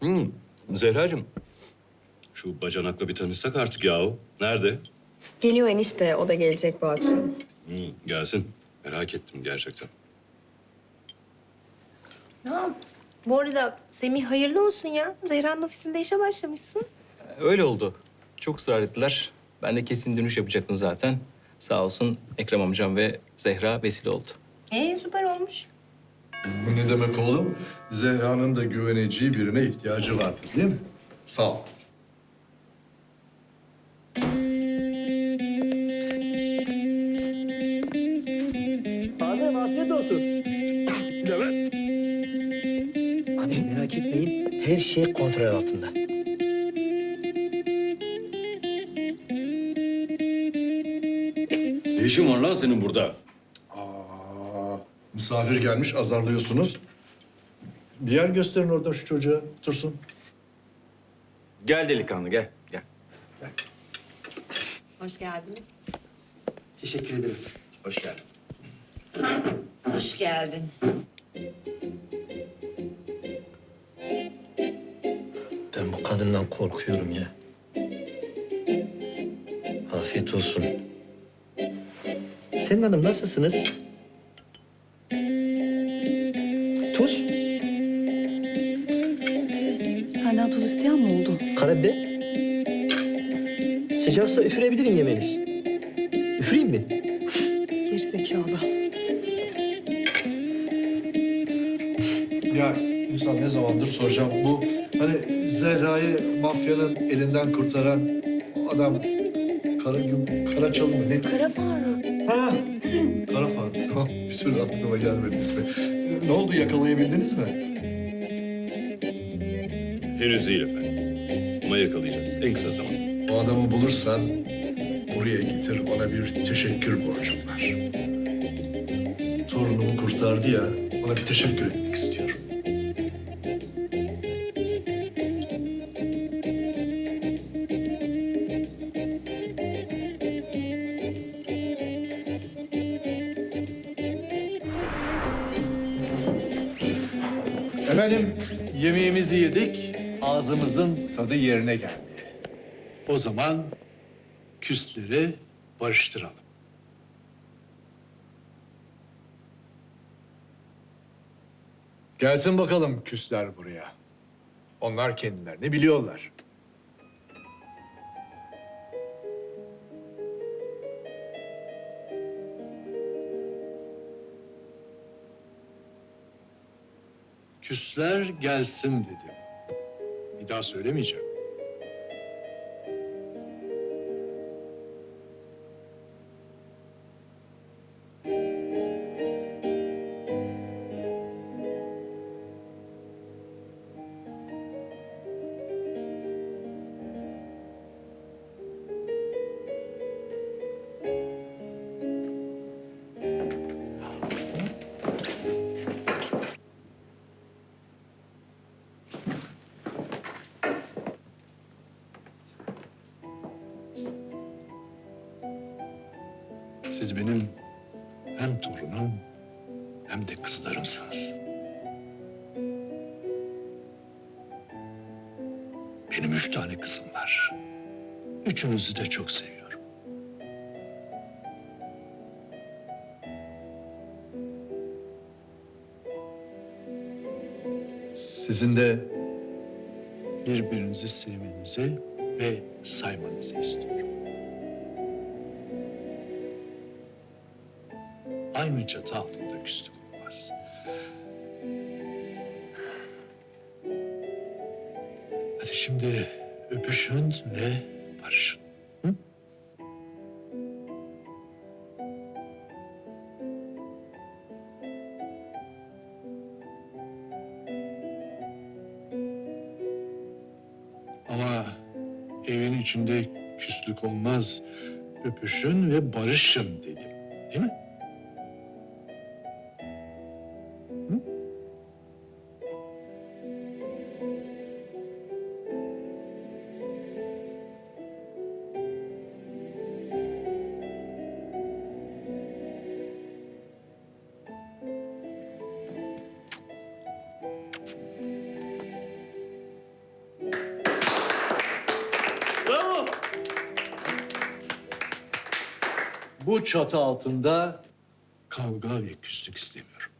Hmm, Zehracığım. Şu bacanakla bir tanışsak artık yahu. Nerede? Geliyor enişte, o da gelecek bu akşam. Hmm, gelsin. Merak ettim gerçekten. Ya, bu arada Semih hayırlı olsun ya. Zehra'nın ofisinde işe başlamışsın. Öyle oldu. Çok ısrar ettiler. Ben de kesin dönüş yapacaktım zaten. Sağ olsun Ekrem amcam ve Zehra vesile oldu. Ee süper olmuş. Bu ne demek oğlum? Zehra'nın da güveneceği birine ihtiyacı vardı değil mi? Sağ ol. Abi afiyet olsun. Levent. Abi merak etmeyin. Her şey kontrol altında. Ne işin var lan senin burada? Aa, misafir gelmiş azarlıyorsunuz. Bir yer gösterin orada şu çocuğa. Dursun. Gel delikanlı gel. Gel. Hoş geldiniz. Teşekkür ederim. Hoş geldin. Hoş geldin. Ben bu kadından korkuyorum ya. Afiyet olsun. Senin hanım nasılsınız? Tuz, Senden tuz isteyen mi oldu? karabiber. Sıcaksa üfürebilirim yemeğiniz. Üfüreyim mi? Gerizekalı. Ya insan ne zamandır soracağım. Bu hani Zehra'yı mafyanın elinden kurtaran o adam Kara Güm, Karaçalı mı ne? Kara Faruk. Ha! Kara Faruk. Tamam. Bir türlü aklıma gelmedi ismi. Ne oldu yakalayabildiniz mi? Henüz değil efendim. Ama yakalayacağız en kısa zamanda. O adamı bulursan buraya getir ona bir teşekkür borcum var. Torunumu kurtardı ya ona bir teşekkür etmek istiyorum. Efendim yemeğimizi yedik, ağzımızın tadı yerine geldi. O zaman küsleri barıştıralım. Gelsin bakalım küsler buraya. Onlar kendilerini biliyorlar. Küsler gelsin dedim. Bir daha söylemeyeceğim. Siz benim hem torunum hem de kızlarımsınız. Benim üç tane kızım var. Üçünüzü de çok seviyorum. Sizin de birbirinizi sevmenizi ve saymanızı istiyorum. Aynı çatı altında küslük olmaz. Hadi şimdi öpüşün ve barışın. Ama evin içinde küslük olmaz. Öpüşün ve barışın dedim. Değil mi? Bu çatı altında kavga ve küslük istemiyorum.